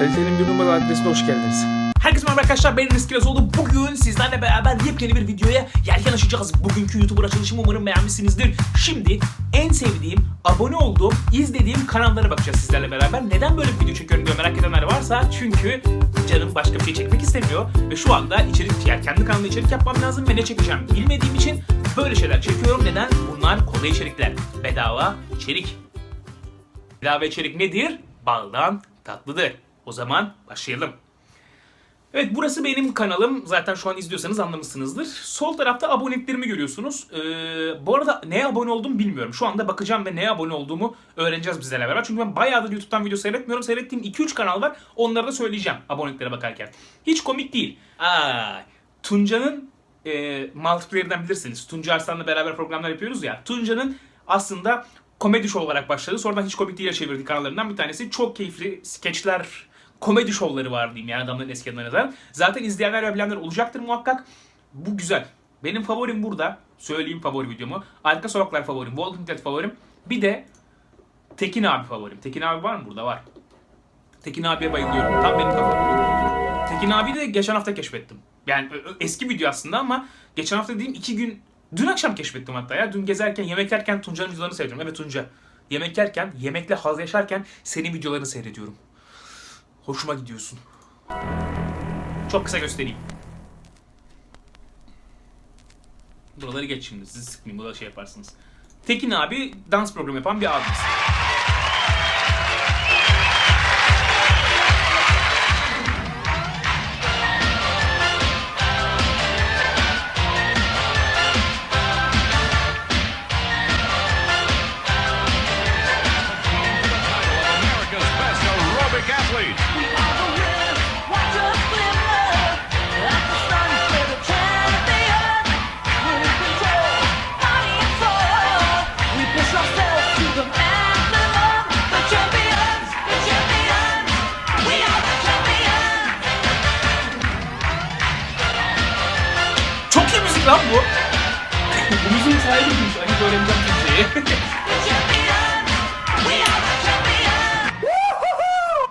Kalitenin bir numaralı adresine hoş geldiniz. Herkese merhaba arkadaşlar ben Enes Kirazoğlu. Bugün sizlerle beraber yepyeni bir videoya yelken açacağız. Bugünkü YouTuber açılışımı umarım beğenmişsinizdir. Şimdi en sevdiğim, abone olduğum, izlediğim kanallara bakacağız sizlerle beraber. Neden böyle bir video çekiyorum diye merak edenler varsa çünkü canım başka bir şey çekmek istemiyor. Ve şu anda içerik, yani kendi kanalımda içerik yapmam lazım ve ne çekeceğim bilmediğim için böyle şeyler çekiyorum. Neden? Bunlar kolay içerikler. Bedava içerik. Bedava içerik nedir? Baldan tatlıdır. O zaman başlayalım. Evet burası benim kanalım. Zaten şu an izliyorsanız anlamışsınızdır. Sol tarafta aboneliklerimi görüyorsunuz. Ee, bu arada neye abone oldum bilmiyorum. Şu anda bakacağım ve neye abone olduğumu öğreneceğiz bizlerle beraber. Çünkü ben bayağıdır YouTube'dan video seyretmiyorum. Seyrettiğim 2-3 kanal var. Onları da söyleyeceğim aboneliklere bakarken. Hiç komik değil. Aa, Tunca'nın e, multiplayer'den bilirsiniz. Tunca Arslan'la beraber programlar yapıyoruz ya. Tunca'nın aslında komedi show olarak başladı. Sonradan hiç komik değil'e çevirdi kanallarından bir tanesi. Çok keyifli skeçler, komedi şovları var diyeyim yani adamların eski nazaran. Zaten izleyenler ve bilenler olacaktır muhakkak. Bu güzel. Benim favorim burada. Söyleyeyim favori videomu. Arka Sokaklar favorim. Walking Dead favorim. Bir de Tekin abi favorim. Tekin abi var mı burada? Var. Tekin abiye bayılıyorum. Tam benim kafam. Tekin abi de geçen hafta keşfettim. Yani eski video aslında ama geçen hafta dediğim iki gün Dün akşam keşfettim hatta ya. Dün gezerken, yemek yerken Tunca'nın videolarını seyrediyorum. Evet Tunca. Yemek yerken, yemekle haz yaşarken senin videolarını seyrediyorum. Hoşuma gidiyorsun. Çok kısa göstereyim. Buraları geç şimdi. Sizi sıkmayayım. Burada şey yaparsınız. Tekin abi dans programı yapan bir abimiz.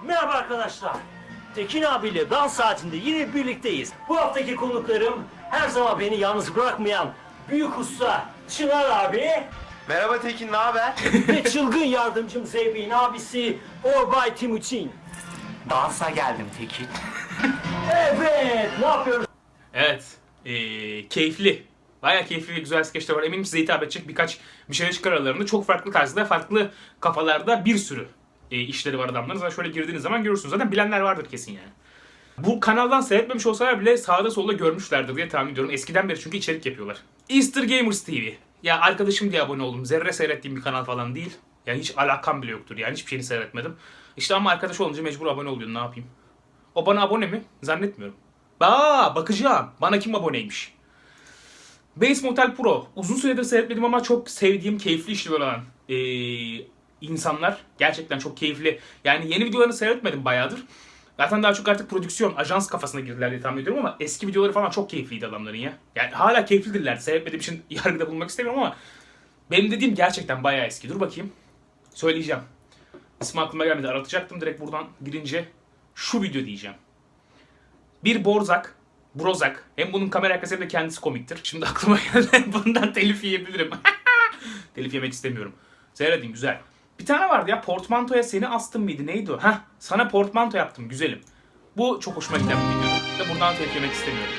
Merhaba arkadaşlar. Tekin abiyle dans saatinde yine birlikteyiz. Bu haftaki konuklarım her zaman beni yalnız bırakmayan büyük usta Çınar abi Merhaba Tekin, ne haber? ve çılgın yardımcım Zeybek'in abisi Orbay Timuçin. Dansa geldim Tekin. Evet, ne yapıyoruz? Evet. Ee, keyifli. Bayağı keyifli ve güzel skeçler var. Eminim size hitap edecek birkaç bir şeyler çıkar aralarında. Çok farklı tarzda, farklı kafalarda bir sürü e, işleri var adamların. Zaten şöyle girdiğiniz zaman görürsünüz. Zaten bilenler vardır kesin yani. Bu kanaldan seyretmemiş olsalar bile sağda solda görmüşlerdir diye tahmin ediyorum. Eskiden beri çünkü içerik yapıyorlar. Easter Gamers TV. Ya arkadaşım diye abone oldum. Zerre seyrettiğim bir kanal falan değil. Yani hiç alakam bile yoktur yani. Hiçbir şeyini seyretmedim. İşte ama arkadaş olunca mecbur abone oluyorsun. Ne yapayım? O bana abone mi? Zannetmiyorum. Aa bakacağım. Bana kim aboneymiş? Base Motel Pro. Uzun süredir seyretmedim ama çok sevdiğim, keyifli işliyor olan ee, insanlar. Gerçekten çok keyifli. Yani yeni videolarını seyretmedim bayağıdır. Zaten daha çok artık prodüksiyon, ajans kafasına girdiler diye tahmin ediyorum ama eski videoları falan çok keyifliydi adamların ya. Yani hala keyiflidirler. Seyretmediğim için yargıda bulunmak istemiyorum ama benim dediğim gerçekten bayağı eski. Dur bakayım. Söyleyeceğim. İsmi aklıma gelmedi. Aratacaktım direkt buradan girince şu video diyeceğim. Bir Borzak, Brozak. Hem bunun kamera arkası hem de kendisi komiktir. Şimdi aklıma geldi. Bundan telif yiyebilirim. telif yemek istemiyorum. Seyredin güzel. Bir tane vardı ya portmantoya seni astım mıydı neydi o? Heh sana portmanto yaptım güzelim. Bu çok hoşuma giden bir videodur. Ve buradan telif yemek istemiyorum.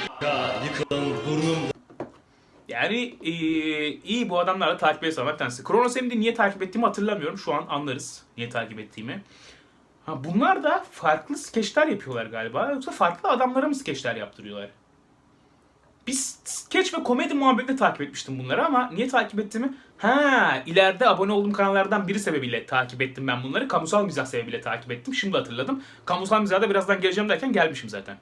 Yani eee, iyi bu adamlarla takip etsem bir tanesi. Kronos niye takip ettiğimi hatırlamıyorum. Şu an anlarız niye takip ettiğimi. Ha bunlar da farklı skeçler yapıyorlar galiba. Yoksa farklı adamlara mı skeçler yaptırıyorlar? Bir skeç ve komedi muhabbetinde takip etmiştim bunları ama niye takip ettiğimi... Ha ileride abone olduğum kanallardan biri sebebiyle takip ettim ben bunları. Kamusal mizah sebebiyle takip ettim. Şimdi hatırladım. Kamusal mizahda birazdan geleceğim derken gelmişim zaten.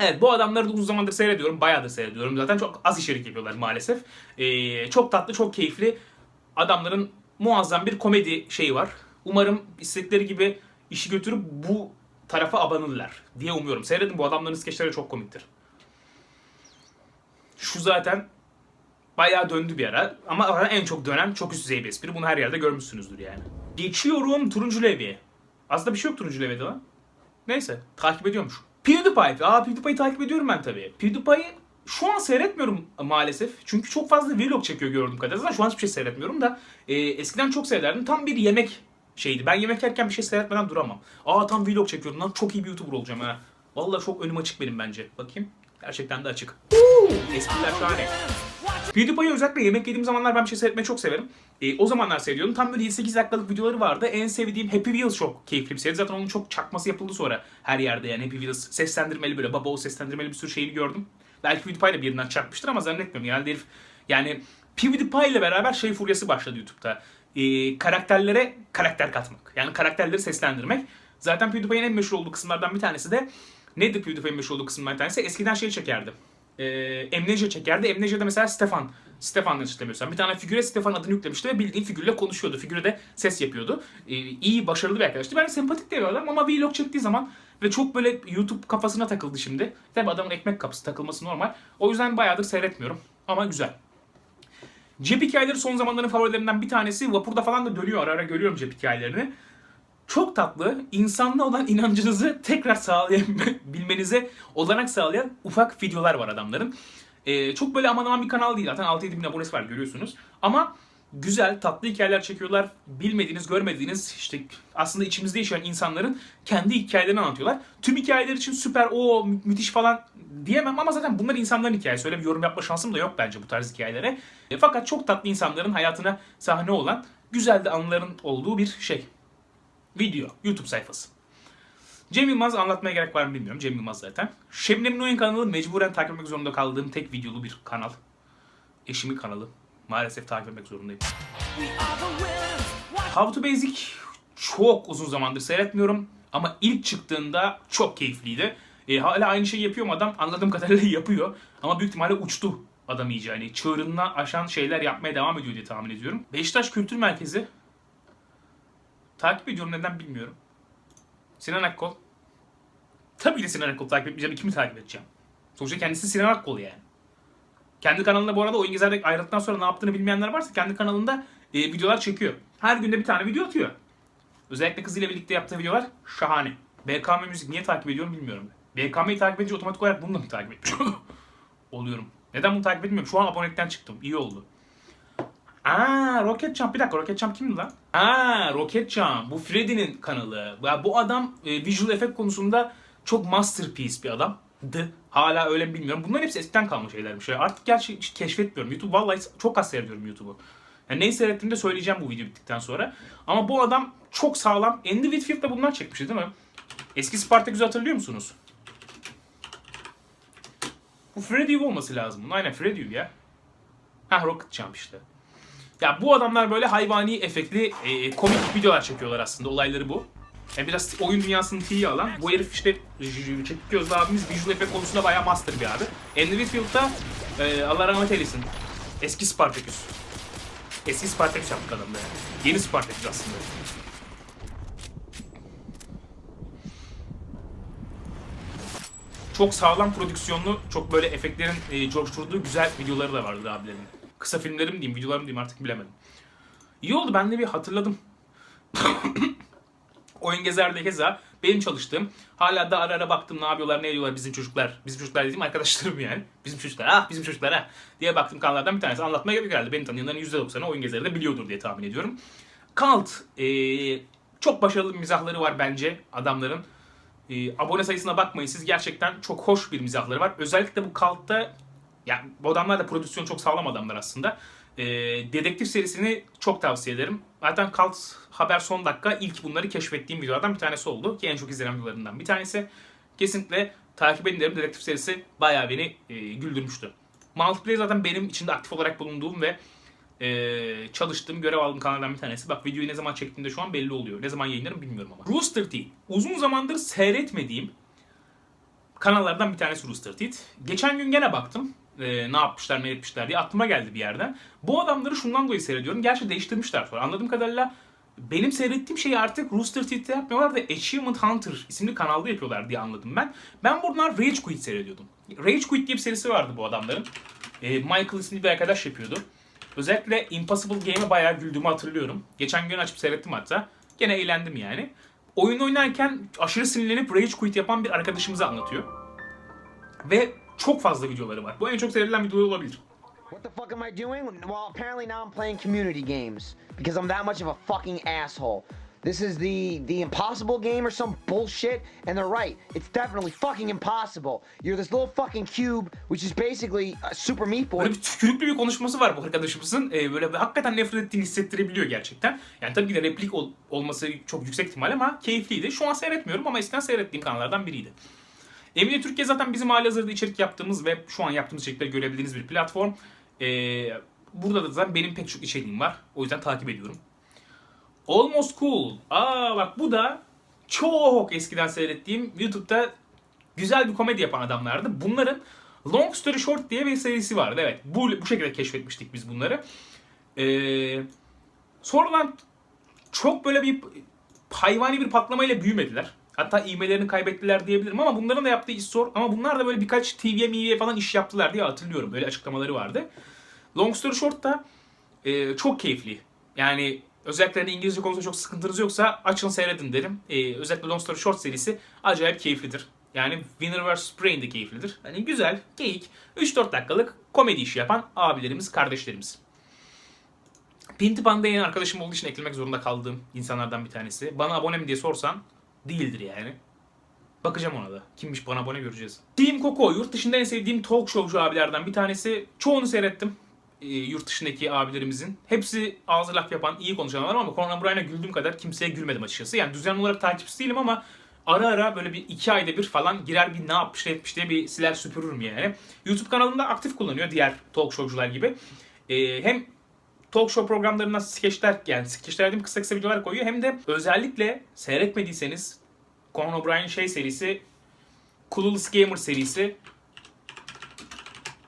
Evet bu adamları da uzun zamandır seyrediyorum. Bayağıdır seyrediyorum. Zaten çok az içerik yapıyorlar maalesef. Ee, çok tatlı, çok keyifli. Adamların muazzam bir komedi şeyi var. Umarım istedikleri gibi işi götürüp bu tarafa abanırlar diye umuyorum. Seyredin bu adamların skeçleri çok komiktir. Şu zaten bayağı döndü bir ara. Ama en çok dönen çok üst düzey bir espri. Bunu her yerde görmüşsünüzdür yani. Geçiyorum turuncu levye. Aslında bir şey yok turuncu levede lan. Neyse takip ediyormuş. PewDiePie. Aa PewDiePie'yi takip ediyorum ben tabii. PewDiePie'yi şu an seyretmiyorum maalesef. Çünkü çok fazla vlog çekiyor gördüğüm kadarıyla. Şu an hiçbir şey seyretmiyorum da. e, eskiden çok seyrederdim. Tam bir yemek şeydi. Ben yemek yerken bir şey seyretmeden duramam. Aa tam vlog çekiyorum lan. Çok iyi bir YouTuber olacağım ha. Vallahi çok önüm açık benim bence. Bakayım. Gerçekten de açık. Espriler şahane. PewDiePie'yi özellikle yemek yediğim zamanlar ben bir şey seyretmeyi çok severim. E, o zamanlar seyrediyordum. Tam böyle 7-8 dakikalık videoları vardı. En sevdiğim Happy Wheels çok keyifli bir seri. Zaten onun çok çakması yapıldı sonra her yerde yani Happy Wheels seslendirmeli böyle baba o seslendirmeli bir sürü şeyini gördüm. Belki PewDiePie de birinden çarpmıştır ama zannetmiyorum. Yani herif yani PewDiePie ile beraber şey furyası başladı YouTube'da. E, karakterlere karakter katmak. Yani karakterleri seslendirmek. Zaten PewDiePie'nin en meşhur olduğu kısımlardan bir tanesi de nedir PewDiePie'nin meşhur olduğu kısımlardan bir tanesi? Eskiden şey çekerdi e, Amnesia çekerdi. Amnesia'da mesela Stefan. Stefan hatırlamıyorsam. Bir tane figüre Stefan adını yüklemişti ve bildiğin figürle konuşuyordu. Figüre de ses yapıyordu. E, iyi, başarılı bir arkadaştı. Ben sempatik de bir adam ama vlog çektiği zaman ve çok böyle YouTube kafasına takıldı şimdi. Tabi adamın ekmek kapısı takılması normal. O yüzden bayağıdır seyretmiyorum. Ama güzel. Cep hikayeleri son zamanların favorilerimden bir tanesi. Vapurda falan da dönüyor ara ara görüyorum cep hikayelerini. Çok tatlı, insanla olan inancınızı tekrar sağlayabilmenize olanak sağlayan ufak videolar var adamların. Ee, çok böyle aman aman bir kanal değil. Zaten 6-7 bin abonesi var görüyorsunuz. Ama güzel, tatlı hikayeler çekiyorlar. Bilmediğiniz, görmediğiniz işte aslında içimizde yaşayan insanların kendi hikayelerini anlatıyorlar. Tüm hikayeler için süper, o mü- müthiş falan diyemem ama zaten bunlar insanların hikayesi. Öyle bir yorum yapma şansım da yok bence bu tarz hikayelere. E, fakat çok tatlı insanların hayatına sahne olan güzel de anıların olduğu bir şey. Video, YouTube sayfası. Cem Yılmaz anlatmaya gerek var mı bilmiyorum. Cem Yılmaz zaten. Şebnem Noyan kanalı mecburen takip etmek zorunda kaldığım tek videolu bir kanal. Eşimin kanalı. Maalesef takip etmek zorundayım. How to Basic çok uzun zamandır seyretmiyorum. Ama ilk çıktığında çok keyifliydi. E, hala aynı şeyi yapıyor mu adam? Anladığım kadarıyla yapıyor. Ama büyük ihtimalle uçtu adam iyice. Yani çığırından aşan şeyler yapmaya devam ediyor diye tahmin ediyorum. Beşiktaş Kültür Merkezi Takip ediyorum neden bilmiyorum. Sinan Akkol. Tabii ki Sinan Akkol takip etmeyeceğim. Kimi takip edeceğim? Sonuçta kendisi Sinan Akkol yani. Kendi kanalında bu arada oyun gezerek ayrıldıktan sonra ne yaptığını bilmeyenler varsa kendi kanalında e, videolar çekiyor. Her günde bir tane video atıyor. Özellikle kızıyla birlikte yaptığı videolar şahane. BKM Müzik niye takip ediyorum bilmiyorum. BKM'yi takip edince otomatik olarak bunu da mı takip etmiş oluyorum. Neden bunu takip etmiyorum? Şu an abonelikten çıktım. İyi oldu. Aa Rocket Jump bir dakika Rocket Jump kimdi lan? Aa Rocket Jump bu Freddy'nin kanalı. Bu adam e, visual effect konusunda çok masterpiece bir adamdı. Hala öyle mi bilmiyorum. Bunların hepsi eskiden kalmış şeylermiş. Ya. Artık gerçi hiç keşfetmiyorum. YouTube vallahi çok az seyrediyorum YouTube'u. Yani neyi seyrettiğimi de söyleyeceğim bu video bittikten sonra. Ama bu adam çok sağlam. Andy Whitfield da bundan çekmişti değil mi? Eski Spartaküs'ü hatırlıyor musunuz? Bu Freddy olması lazım. Aynen Freddy ya. Ha Rocket Jump işte. Ya bu adamlar böyle hayvani efektli e, komik videolar çekiyorlar aslında. Olayları bu. Yani biraz oyun dünyasını tiye alan. Bu herif işte Çekik Gözlü abimiz visual effect konusunda bayağı master bir abi. Andy Whitfield da e, Allah rahmet eylesin. Eski Spartaküs. Eski Spartaküs yaptık adamda yani. Yeni Spartaküs aslında. Çok sağlam prodüksiyonlu, çok böyle efektlerin e, coşturduğu güzel videoları da vardı abilerin. Kısa filmlerim diyeyim, videolarım diyeyim artık bilemedim. İyi oldu ben de bir hatırladım. Oyun Gezer'de keza benim çalıştığım, hala da ara ara baktım ne yapıyorlar, ne ediyorlar bizim çocuklar. Bizim çocuklar dediğim arkadaşlarım yani. Bizim çocuklar, ah bizim çocuklar ha diye baktım kanallardan bir tanesi. Anlatmaya gerek herhalde. Beni tanıyanların %90'ı Oyun Gezer'de biliyordur diye tahmin ediyorum. Kalt, eee, çok başarılı mizahları var bence adamların. Ee, abone sayısına bakmayın siz gerçekten çok hoş bir mizahları var. Özellikle bu Cult'ta yani bu adamlar da prodüksiyon çok sağlam adamlar aslında. Ee, Dedektif serisini çok tavsiye ederim. Zaten Cult Haber son dakika ilk bunları keşfettiğim videolardan bir tanesi oldu. Ki en çok izlenen videolarından bir tanesi. Kesinlikle takip edin derim. Dedektif serisi bayağı beni e, güldürmüştü. Multiplayer zaten benim içinde aktif olarak bulunduğum ve e, çalıştığım, görev aldığım kanallardan bir tanesi. Bak videoyu ne zaman çektiğimde şu an belli oluyor. Ne zaman yayınlarım bilmiyorum ama. Rooster Teeth. Uzun zamandır seyretmediğim kanallardan bir tanesi Rooster Teeth. Geçen gün gene baktım. E, ne yapmışlar ne etmişler diye aklıma geldi bir yerden. Bu adamları şundan dolayı seyrediyorum. Gerçi değiştirmişler sonra. Anladığım kadarıyla benim seyrettiğim şeyi artık Rooster Teeth'te yapmıyorlar da Achievement Hunter isimli kanalda yapıyorlar diye anladım ben. Ben buradan Rage Quit seyrediyordum. Rage Quit diye bir serisi vardı bu adamların. E, Michael isimli bir arkadaş yapıyordu. Özellikle Impossible Game'e bayağı güldüğümü hatırlıyorum. Geçen gün açıp seyrettim hatta. Gene eğlendim yani. oyun oynarken aşırı sinirlenip rage quit yapan bir arkadaşımızı anlatıyor. Ve çok fazla videoları var. Bu en çok seyredilen video olabilir. What the fuck am I doing? Well, apparently now I'm playing community games because I'm that much of a fucking asshole. This is the the impossible game or some bullshit, and they're right. It's definitely fucking impossible. You're this little fucking cube, which is basically a Super Meat Boy. Böyle bir tükürüklü bir konuşması var bu arkadaşımızın. Ee, böyle hakikaten nefret ettiğini hissettirebiliyor gerçekten. Yani tabii ki de replik ol- olması çok yüksek ihtimal ama keyifliydi. Şu an seyretmiyorum ama eskiden seyrettiğim kanallardan biriydi. Emine Türkiye zaten bizim halihazırda içerik yaptığımız ve şu an yaptığımız içerikleri görebildiğiniz bir platform. Ee, burada da zaten benim pek çok içeriğim var. O yüzden takip ediyorum. Almost Cool. Aa bak bu da çok eskiden seyrettiğim YouTube'da güzel bir komedi yapan adamlardı. Bunların Long Story Short diye bir serisi vardı. Evet bu, bu şekilde keşfetmiştik biz bunları. Ee, sonradan çok böyle bir hayvani bir patlamayla büyümediler. Hatta ivmelerini kaybettiler diyebilirim ama bunların da yaptığı iş zor. Ama bunlar da böyle birkaç TV'ye miye falan iş yaptılar diye hatırlıyorum. Böyle açıklamaları vardı. Long Story Short da e, çok keyifli. Yani özellikle hani İngilizce konusunda çok sıkıntınız yoksa açın seyredin derim. E, özellikle Long Story Short serisi acayip keyiflidir. Yani Winner vs. Brain de keyiflidir. Hani güzel, geyik, 3-4 dakikalık komedi işi yapan abilerimiz, kardeşlerimiz. Pinti Panda yeni arkadaşım olduğu için eklemek zorunda kaldığım insanlardan bir tanesi. Bana abone mi diye sorsan değildir yani. Bakacağım ona da. Kimmiş bana abone göreceğiz. Team Coco yurt dışında en sevdiğim talk showcu abilerden bir tanesi. Çoğunu seyrettim. e, yurt dışındaki abilerimizin. Hepsi ağzı laf yapan, iyi konuşan var ama Conan O'Brien'e güldüğüm kadar kimseye gülmedim açıkçası. Yani düzenli olarak takipçisi değilim ama ara ara böyle bir iki ayda bir falan girer bir ne yapmış ne etmiş diye bir siler süpürürüm yani. YouTube kanalında aktif kullanıyor diğer talk showcular gibi. E, hem talk show programlarına skeçler yani skeçler dediğim kısa kısa videolar koyuyor. Hem de özellikle seyretmediyseniz Conan O'Brien şey serisi Clueless Gamer serisi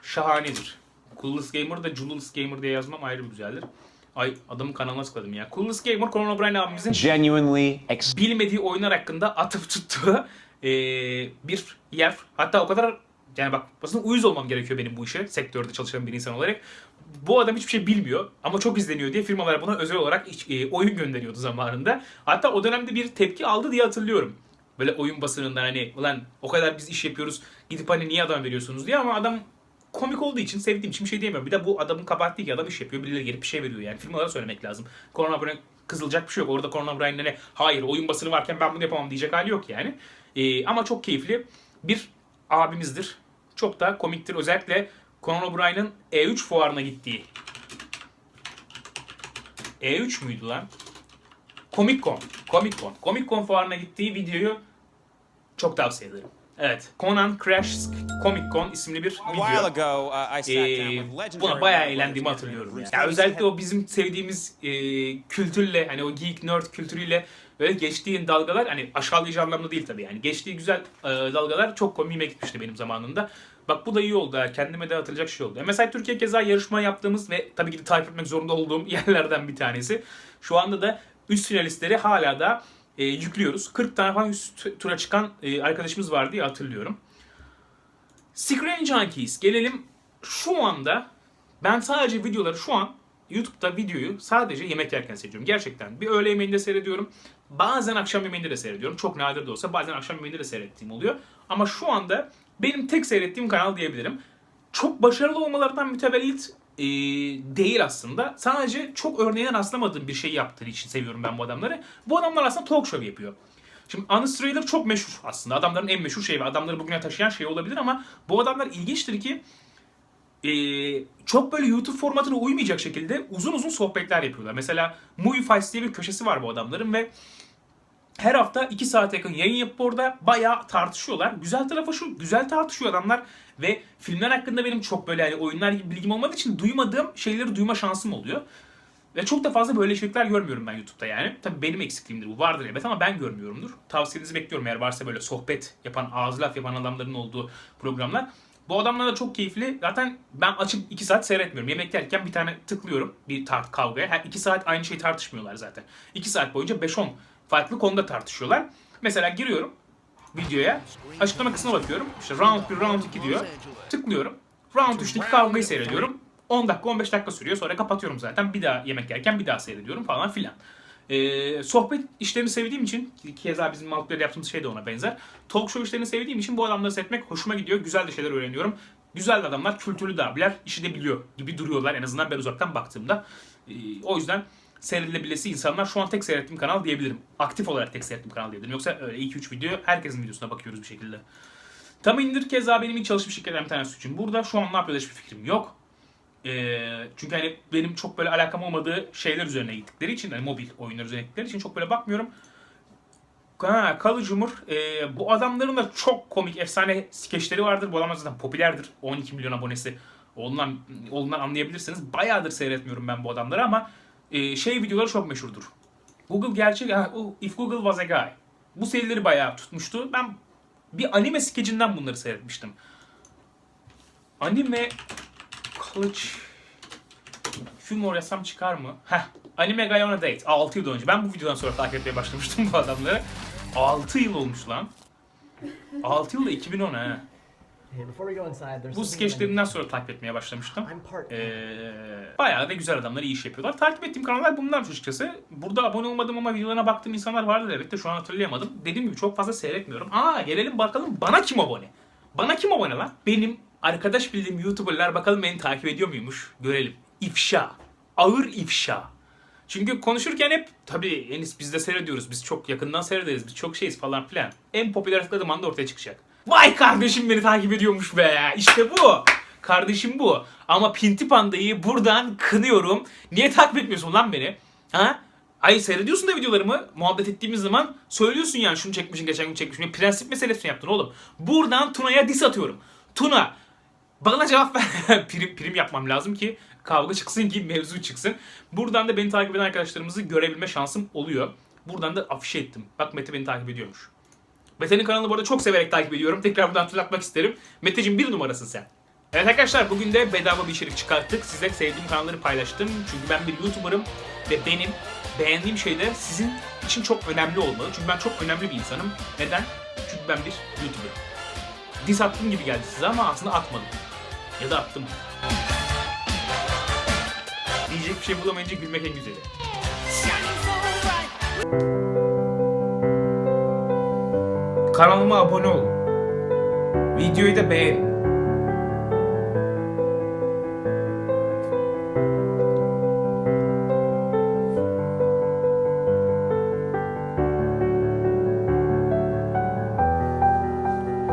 şahanedir. Clueless Gamer da Jululess Gamer diye yazmam ayrı bir güzeldir. Ay adamın kanalına tıkladım ya. Clueless Gamer Conan O'Brien abimizin genuinely bilmediği oyunlar hakkında atıp tuttuğu eee, bir yer. Hatta o kadar yani bak aslında uyuz olmam gerekiyor benim bu işe sektörde çalışan bir insan olarak. Bu adam hiçbir şey bilmiyor ama çok izleniyor diye firmalar buna özel olarak e, oyun gönderiyordu zamanında. Hatta o dönemde bir tepki aldı diye hatırlıyorum. Böyle oyun basınından hani ulan o kadar biz iş yapıyoruz gidip hani niye adam veriyorsunuz diye ama adam komik olduğu için sevdiğim için bir şey diyemiyorum. Bir de bu adamın kabahati değil ki adam iş yapıyor. Birileri gelip bir şey veriyor yani. Firmalara söylemek lazım. Corona Brian kızılacak bir şey yok. Orada Corona Brian'le ne hayır oyun basını varken ben bunu yapamam diyecek hali yok yani. Ee, ama çok keyifli bir abimizdir. Çok da komiktir. Özellikle Conan O'Brien'in E3 fuarına gittiği. E3 müydü lan? Comic Con. Comic Con. Comic Con fuarına gittiği videoyu çok tavsiye ederim. Evet. Conan Crash Comic Con isimli bir video. uh, Ee, buna bayağı eğlendiğimi hatırlıyorum. Bruce Ya. Bruce özellikle o bizim sevdiğimiz e, kültürle hani o geek nerd kültürüyle böyle geçtiğin dalgalar hani aşağılayıcı anlamda değil tabii yani geçtiği güzel e, dalgalar çok komiğime gitmişti benim zamanında. Bak bu da iyi oldu. Kendime de hatırlayacak şey oldu. MSI Türkiye keza yarışma yaptığımız ve tabii ki de takip etmek zorunda olduğum yerlerden bir tanesi. Şu anda da üst finalistleri hala da e, yüklüyoruz. 40 tane falan üst tura çıkan e, arkadaşımız var diye hatırlıyorum. Screen Junkies. Gelelim şu anda ben sadece videoları şu an YouTube'da videoyu sadece yemek yerken seyrediyorum. Gerçekten bir öğle yemeğinde seyrediyorum. Bazen akşam yemeğinde de seyrediyorum. Çok nadir de olsa bazen akşam yemeğinde de seyrettiğim oluyor. Ama şu anda benim tek seyrettiğim kanal diyebilirim. Çok başarılı olmalarından mütevellit e, değil aslında. Sadece çok örneğine rastlamadığım bir şey yaptığı için seviyorum ben bu adamları. Bu adamlar aslında talk show yapıyor. Şimdi Honest Trailer çok meşhur aslında. Adamların en meşhur şeyi ve adamları bugüne taşıyan şey olabilir ama bu adamlar ilginçtir ki ee, çok böyle YouTube formatına uymayacak şekilde uzun uzun sohbetler yapıyorlar. Mesela Movie Fights diye bir köşesi var bu adamların ve her hafta 2 saate yakın yayın yapıp orada bayağı tartışıyorlar. Güzel tarafı şu, güzel tartışıyor adamlar ve filmler hakkında benim çok böyle hani oyunlar gibi bilgim olmadığı için duymadığım şeyleri duyma şansım oluyor. Ve çok da fazla böyle içerikler görmüyorum ben YouTube'da yani. Tabii benim eksikliğimdir bu vardır elbet ama ben görmüyorumdur. Tavsiyenizi bekliyorum eğer varsa böyle sohbet yapan, ağız laf yapan adamların olduğu programlar. Bu adamlar da çok keyifli. Zaten ben açıp 2 saat seyretmiyorum. Yemek yerken bir tane tıklıyorum bir tart kavgaya. Her 2 saat aynı şeyi tartışmıyorlar zaten. 2 saat boyunca 5-10 farklı konuda tartışıyorlar. Mesela giriyorum videoya. Açıklama kısmına bakıyorum. İşte round 1, round 2 diyor. Tıklıyorum. Round 3'teki kavgayı seyrediyorum. 10 dakika 15 dakika sürüyor. Sonra kapatıyorum zaten. Bir daha yemek yerken bir daha seyrediyorum falan filan. Ee, sohbet işlerini sevdiğim için, ki keza bizim multiplayer yaptığımız şey de ona benzer. Talk show işlerini sevdiğim için bu adamları seyretmek hoşuma gidiyor. Güzel de şeyler öğreniyorum. Güzel de adamlar, kültürlü de abiler, işi de biliyor gibi duruyorlar en azından ben uzaktan baktığımda. Ee, o yüzden seyredilebilesi insanlar şu an tek seyrettiğim kanal diyebilirim. Aktif olarak tek seyrettiğim kanal diyebilirim. Yoksa öyle 2-3 video herkesin videosuna bakıyoruz bir şekilde. Tam indir keza benim ilk çalışmış şirketlerim bir tanesi için. Burada şu an ne yapıyorlar hiçbir fikrim yok. Ee, çünkü hani benim çok böyle alakam olmadığı şeyler üzerine gittikleri için, hani mobil oyunlar üzerine gittikleri için çok böyle bakmıyorum. Ha, Kalı Cumhur. Ee, bu adamların da çok komik, efsane skeçleri vardır. Bu adamlar zaten popülerdir. 12 milyon abonesi. Ondan, ondan anlayabilirsiniz. Bayağıdır seyretmiyorum ben bu adamları ama e, şey videoları çok meşhurdur. Google gerçek, If Google Was a Guy. Bu serileri bayağı tutmuştu. Ben bir anime skecinden bunları seyretmiştim. Anime College film oynasam çıkar mı? Heh. Anime Guy on a Date. 6 yıl önce. Ben bu videodan sonra takip etmeye başlamıştım bu adamları. 6 yıl olmuş lan. 6 yılda 2010 ha. Hey, before we go inside, there's Bu skeçlerinden sonra takip etmeye başlamıştım. Ee, bayağı da güzel adamlar iyi iş yapıyorlar. Takip ettiğim kanallar bunlar açıkçası. Burada abone olmadım ama videolarına baktığım insanlar vardır elbette. Şu an hatırlayamadım. Dediğim gibi çok fazla seyretmiyorum. Aa gelelim bakalım bana kim abone? Bana kim abone lan? Benim arkadaş bildiğim YouTuber'lar bakalım beni takip ediyor muymuş? Görelim. İfşa. Ağır ifşa. Çünkü konuşurken hep tabii Enis biz de seyrediyoruz. Biz çok yakından seyrederiz. Biz çok şeyiz falan filan. En popüler tıkladığım anda ortaya çıkacak. Vay kardeşim beni takip ediyormuş be. İşte bu. Kardeşim bu. Ama Pinti Panda'yı buradan kınıyorum. Niye takip etmiyorsun lan beni? Ha? Ay seyrediyorsun da videolarımı muhabbet ettiğimiz zaman söylüyorsun yani şunu çekmişsin geçen gün çekmişsin. Prensip meselesini yaptın oğlum. Buradan Tuna'ya dis atıyorum. Tuna bana cevap ver. prim, prim yapmam lazım ki kavga çıksın ki mevzu çıksın. Buradan da beni takip eden arkadaşlarımızı görebilme şansım oluyor. Buradan da afişe ettim. Bak Mete beni takip ediyormuş. Mete'nin kanalını bu arada çok severek takip ediyorum. Tekrar buradan hatırlatmak isterim. Meteciğim bir numarasın sen. Evet arkadaşlar bugün de bedava bir içerik çıkarttık. Size sevdiğim kanalları paylaştım. Çünkü ben bir YouTuber'ım ve benim beğendiğim şeyler sizin için çok önemli olmalı. Çünkü ben çok önemli bir insanım. Neden? Çünkü ben bir YouTuber'ım. Diss attım gibi geldi size ama aslında atmadım. Ya da attım. Diyecek bir şey bulamayınca gülmek en güzeli. Kanalıma abone olun. Videoyu da beğenin.